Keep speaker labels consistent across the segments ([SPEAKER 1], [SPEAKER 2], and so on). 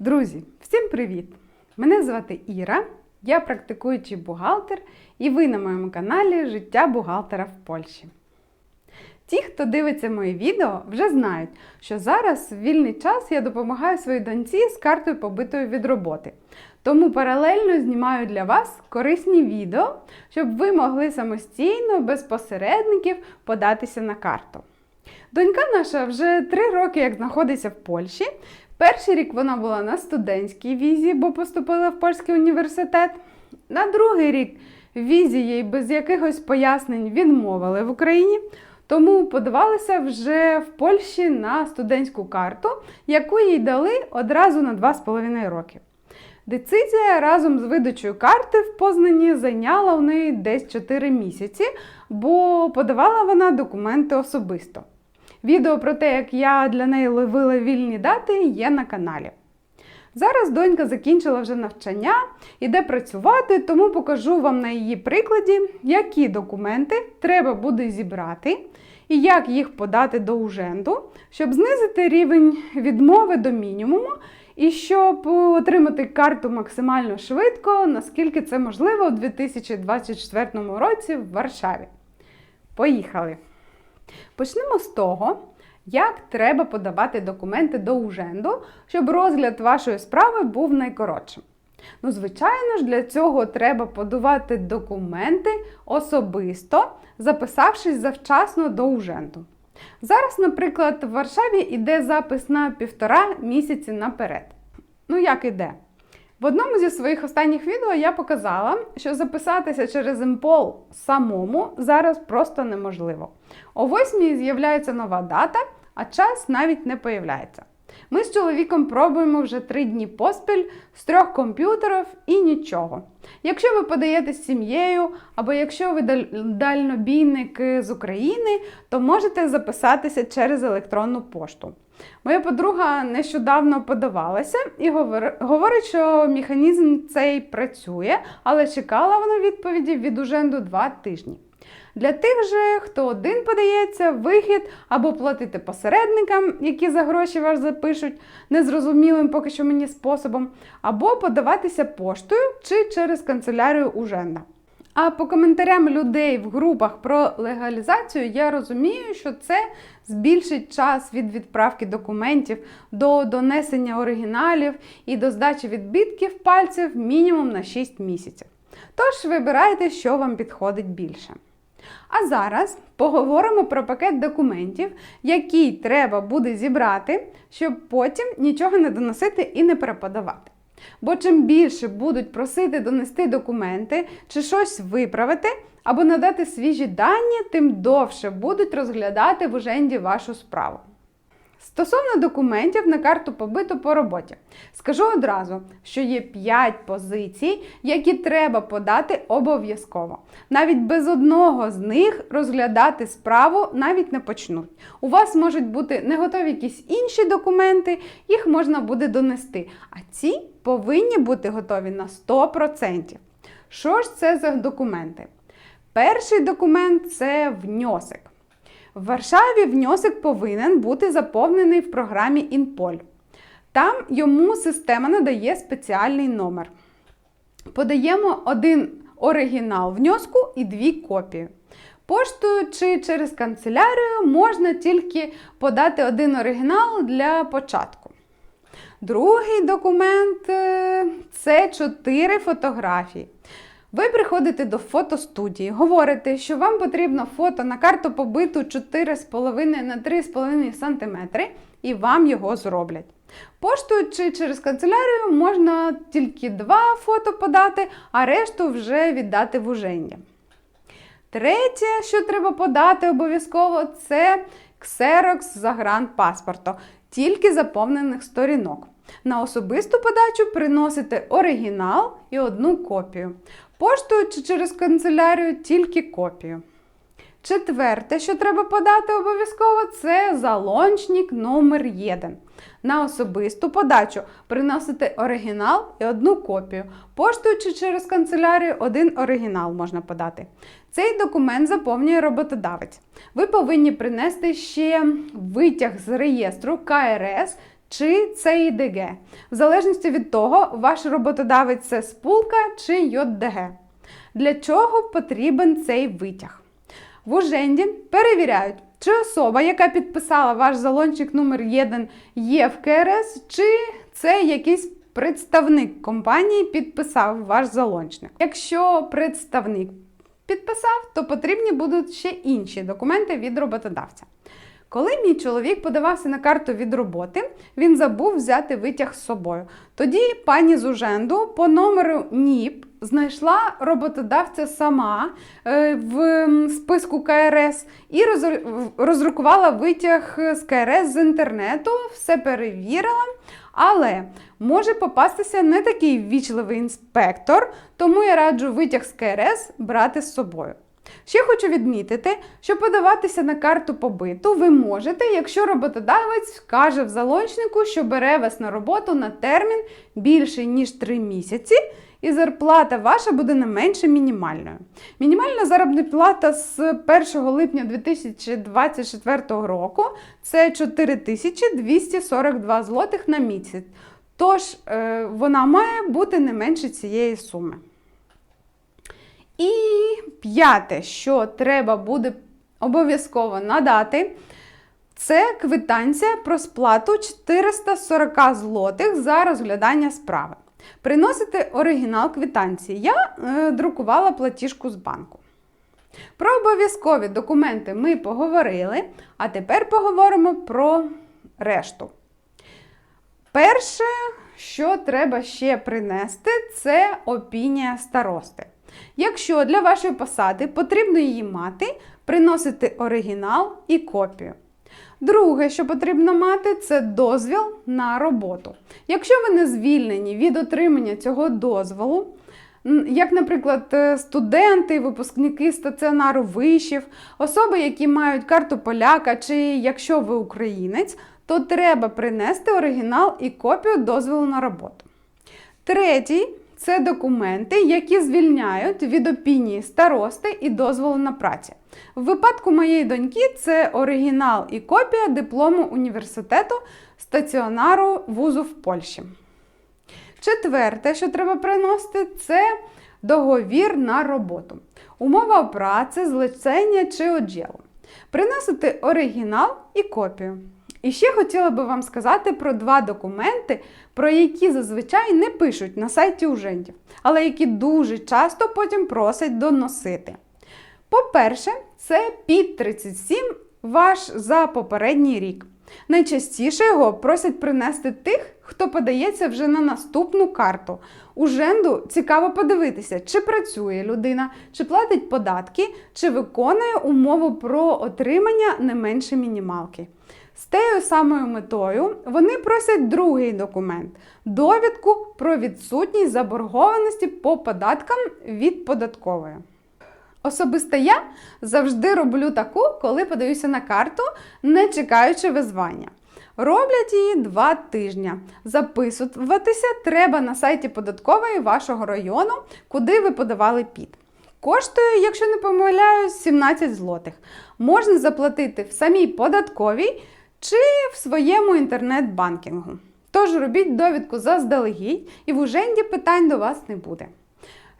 [SPEAKER 1] Друзі, всім привіт! Мене звати Іра, я практикуючий бухгалтер, і ви на моєму каналі Життя бухгалтера в Польщі. Ті, хто дивиться мої відео, вже знають, що зараз в вільний час я допомагаю своїй доньці з картою побитою від роботи. Тому паралельно знімаю для вас корисні відео, щоб ви могли самостійно, без посередників податися на карту. Донька наша вже три роки як знаходиться в Польщі. Перший рік вона була на студентській візі, бо поступила в польський університет. На другий рік візі їй без якихось пояснень відмовили в Україні, тому подавалася вже в Польщі на студентську карту, яку їй дали одразу на 2,5 роки. Децизія разом з видачею карти в Познані зайняла у неї десь 4 місяці, бо подавала вона документи особисто. Відео про те, як я для неї ловила вільні дати, є на каналі. Зараз донька закінчила вже навчання, іде працювати, тому покажу вам на її прикладі, які документи треба буде зібрати і як їх подати до уженду, щоб знизити рівень відмови до мінімуму і щоб отримати карту максимально швидко, наскільки це можливо у 2024 році в Варшаві. Поїхали! Почнемо з того, як треба подавати документи до уженду, щоб розгляд вашої справи був найкоротшим. Ну, звичайно ж, для цього треба подавати документи особисто, записавшись завчасно до уженду. Зараз, наприклад, в Варшаві йде запис на півтора місяці наперед. Ну, як іде? В одному зі своїх останніх відео я показала, що записатися через МПОЛ самому зараз просто неможливо. О 8 з'являється нова дата, а час навіть не появляється. Ми з чоловіком пробуємо вже три дні поспіль з трьох комп'ютерів і нічого. Якщо ви подаєте з сім'єю, або якщо ви дальнобійник з України, то можете записатися через електронну пошту. Моя подруга нещодавно подавалася і говорить, що механізм цей працює, але чекала вона відповіді від уженду два тижні. Для тих же, хто один подається, вихід або платити посередникам, які за гроші вас запишуть незрозумілим поки що мені способом, або подаватися поштою чи через канцелярію Уженда. А по коментарям людей в групах про легалізацію я розумію, що це збільшить час від відправки документів до донесення оригіналів і до здачі відбитків пальців мінімум на 6 місяців. Тож вибирайте, що вам підходить більше. А зараз поговоримо про пакет документів, який треба буде зібрати, щоб потім нічого не доносити і не переподавати. Бо чим більше будуть просити донести документи чи щось виправити або надати свіжі дані, тим довше будуть розглядати в уженді вашу справу. Стосовно документів на карту побиту по роботі, скажу одразу, що є 5 позицій, які треба подати обов'язково. Навіть без одного з них розглядати справу навіть не почнуть. У вас можуть бути не готові якісь інші документи, їх можна буде донести. А ці повинні бути готові на 100%. Що ж це за документи? Перший документ це вньосик. В Варшаві вньосик повинен бути заповнений в програмі InPol. Там йому система надає спеціальний номер. Подаємо один оригінал вньоску і дві копії. Поштою чи через канцелярію можна тільки подати один оригінал для початку. Другий документ е, це 4 фотографії. Ви приходите до фотостудії, говорите, що вам потрібно фото на карту побиту 4,5 на 3,5 см, і вам його зроблять. Поштою чи через канцелярію можна тільки два фото подати, а решту вже віддати в уження. Третє, що треба подати обов'язково, це ксерокс загранпаспорту, тільки заповнених сторінок. На особисту подачу приносите оригінал і одну копію. Поштою чи через канцелярію тільки копію. Четверте, що треба подати обов'язково, це залончник номер 1 На особисту подачу приносите оригінал і одну копію. Поштою чи через канцелярію один оригінал можна подати. Цей документ заповнює роботодавець. Ви повинні принести ще витяг з реєстру КРС чи ЦІДГ, в залежності від того, ваш роботодавець це спулка чи ЙДГ. Для чого потрібен цей витяг? В Уженді перевіряють, чи особа, яка підписала ваш залончик номер 1 є в КРС, чи це якийсь представник компанії підписав ваш залончник. Якщо представник підписав, то потрібні будуть ще інші документи від роботодавця. Коли мій чоловік подавався на карту від роботи, він забув взяти витяг з собою. Тоді пані з Уженду по номеру НІП знайшла роботодавця сама е, в списку КРС і розр- роздрукувала витяг з КРС з інтернету, все перевірила. Але може попастися не такий ввічливий інспектор, тому я раджу витяг з КРС брати з собою. Ще хочу відмітити, що подаватися на карту побиту ви можете, якщо роботодавець вкаже в залончнику, що бере вас на роботу на термін більше ніж 3 місяці, і зарплата ваша буде не менше мінімальною. Мінімальна заробітна плата з 1 липня 2024 року це 4242 злотих на місяць. Тож е, вона має бути не менше цієї суми. І п'яте, що треба буде обов'язково надати, це квитанція про сплату 440 злотих за розглядання справи. Приносите оригінал квитанції. Я е, друкувала платіжку з банку. Про обов'язкові документи ми поговорили, а тепер поговоримо про решту. Перше, що треба ще принести, це опінія старости. Якщо для вашої посади потрібно її мати, приносити оригінал і копію. Друге, що потрібно мати, це дозвіл на роботу. Якщо ви не звільнені від отримання цього дозволу, як, наприклад, е, студенти, випускники стаціонару вишів, особи, які мають карту поляка, чи якщо ви українець, то треба принести оригінал і копію дозволу на роботу. Третій це документи, які звільняють від опінії старости і дозволу на працю. В випадку моєї доньки це оригінал і копія диплому університету стаціонару вузу в Польщі. Четверте, що треба приносити, це договір на роботу. Умова праці, злицення чи оділу. Приносити оригінал і копію. І ще хотіла би вам сказати про два документи, про які зазвичай не пишуть на сайті ужендів, але які дуже часто потім просять доносити. По-перше, це під 37 ваш за попередній рік. Найчастіше його просять принести тих, хто подається вже на наступну карту. У женду цікаво подивитися, чи працює людина, чи платить податки, чи виконує умову про отримання не менше мінімалки. З тією самою метою вони просять другий документ довідку про відсутність заборгованості по податкам від податкової. Особисто я завжди роблю таку, коли подаюся на карту, не чекаючи визвання. Роблять її два тижні. Записуватися треба на сайті податкової вашого району, куди ви подавали під. Коштує, якщо не помиляюсь, 17 злотих. Можна заплатити в самій податковій чи в своєму інтернет-банкінгу. Тож робіть довідку заздалегідь і в уженді питань до вас не буде.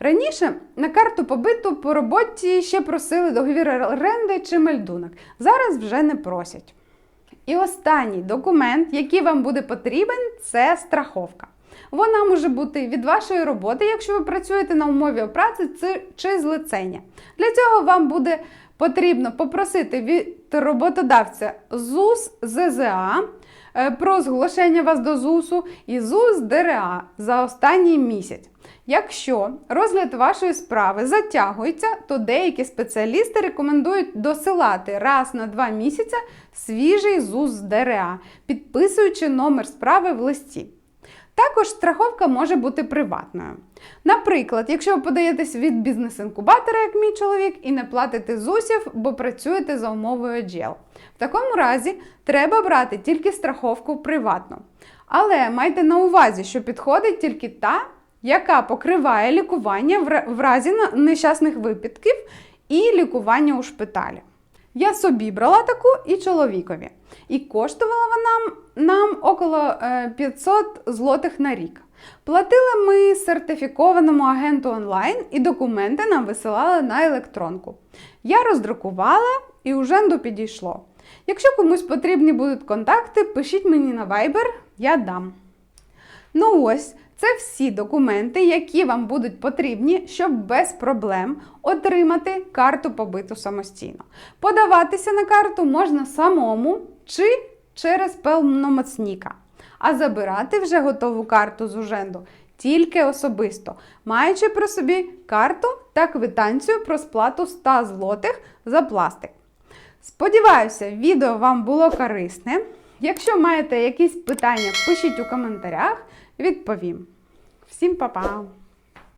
[SPEAKER 1] Раніше на карту побиту по роботі ще просили договір оренди чи мельдунок. Зараз вже не просять. І останній документ, який вам буде потрібен, це страховка. Вона може бути від вашої роботи, якщо ви працюєте на умові праці чи злицення. Для цього вам буде потрібно попросити роботодавця ЗУС ЗЗА е, про зголошення вас до ЗУСу і ЗУС ДРА за останній місяць. Якщо розгляд вашої справи затягується, то деякі спеціалісти рекомендують досилати раз на два місяці свіжий ЗУС ДРА, підписуючи номер справи в листі. Також страховка може бути приватною. Наприклад, якщо ви подаєтесь від бізнес-інкубатора, як мій чоловік, і не платите ЗУСів, бо працюєте за умовою джел. В такому разі треба брати тільки страховку приватну. Але майте на увазі, що підходить тільки та, яка покриває лікування в разі нещасних випадків і лікування у шпиталі. Я собі брала таку і чоловікові. І коштувала вона нам около е, 500 злотих на рік. Платили ми сертифікованому агенту онлайн і документи нам висилали на електронку. Я роздрукувала і уже підійшло. Якщо комусь потрібні будуть контакти, пишіть мені на Viber, я дам. Ну ось, це всі документи, які вам будуть потрібні, щоб без проблем отримати карту побиту самостійно. Подаватися на карту можна самому чи через повномоцніка, а забирати вже готову карту з уженду тільки особисто, маючи при собі карту та квитанцію про сплату 100 злотих за пластик. Сподіваюся, відео вам було корисне. Якщо маєте якісь питання, пишіть у коментарях, відповім. Всім па-па!